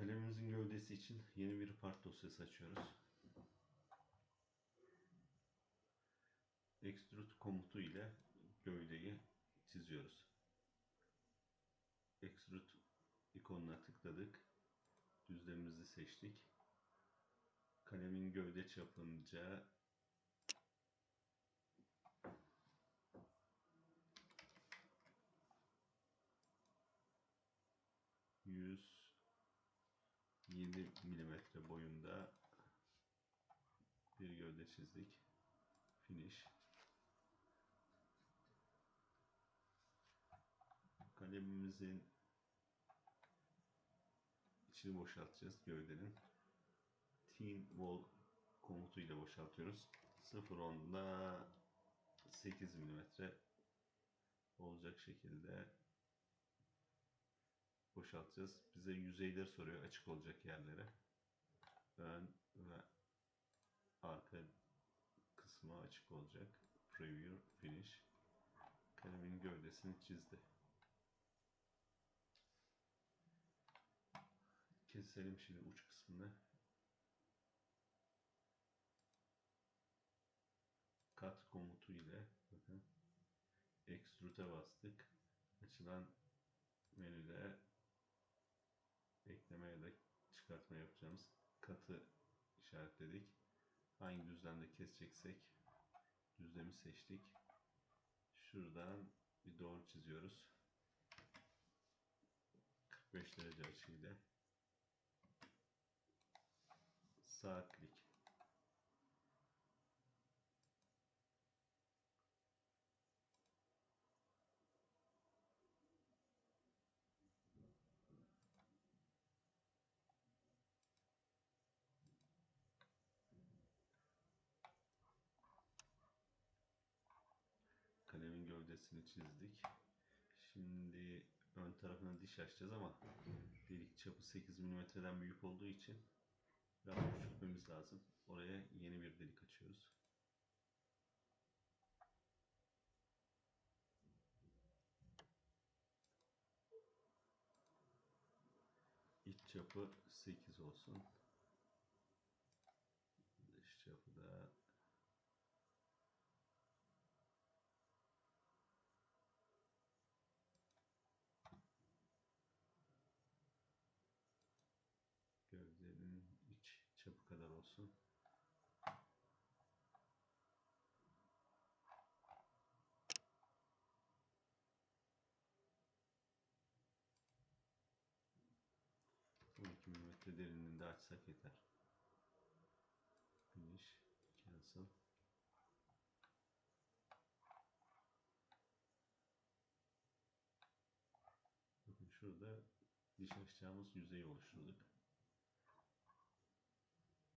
Kalemimizin gövdesi için yeni bir part dosyası açıyoruz. Extrude komutu ile gövdeyi çiziyoruz. Extrude ikonuna tıkladık. Düzlemimizi seçtik. Kalemin gövde çapınca yüz 7 milimetre boyunda bir gövde çizdik. Finish. Kalemimizin içini boşaltacağız gövdenin. Thin wall komutuyla boşaltıyoruz. 0.10'da 8 milimetre olacak şekilde boşaltacağız. Bize yüzeyleri soruyor açık olacak yerlere. Ön ve arka kısmı açık olacak. Preview, finish. Kalemin gövdesini çizdi. Keselim şimdi uç kısmını. Cut komutu ile bakın extrude'e bastık. Açılan menüde da çıkartma yapacağımız katı işaretledik. Hangi düzlemde keseceksek düzlemi seçtik. Şuradan bir doğru çiziyoruz. 45 derece açıyla. Sağ klik. Kalemin gövdesini çizdik. Şimdi ön tarafına diş açacağız ama delik çapı 8 mm'den büyük olduğu için biraz küçültmemiz lazım. Oraya yeni bir delik açıyoruz. İç çapı 8 olsun. Dış çapı da Gövdenin iç çapı kadar olsun. On iki milimetre derinliğinde açsak yeter. Finish, cancel. Bakın şurada diş açacağımız yüzeyi oluşturduk.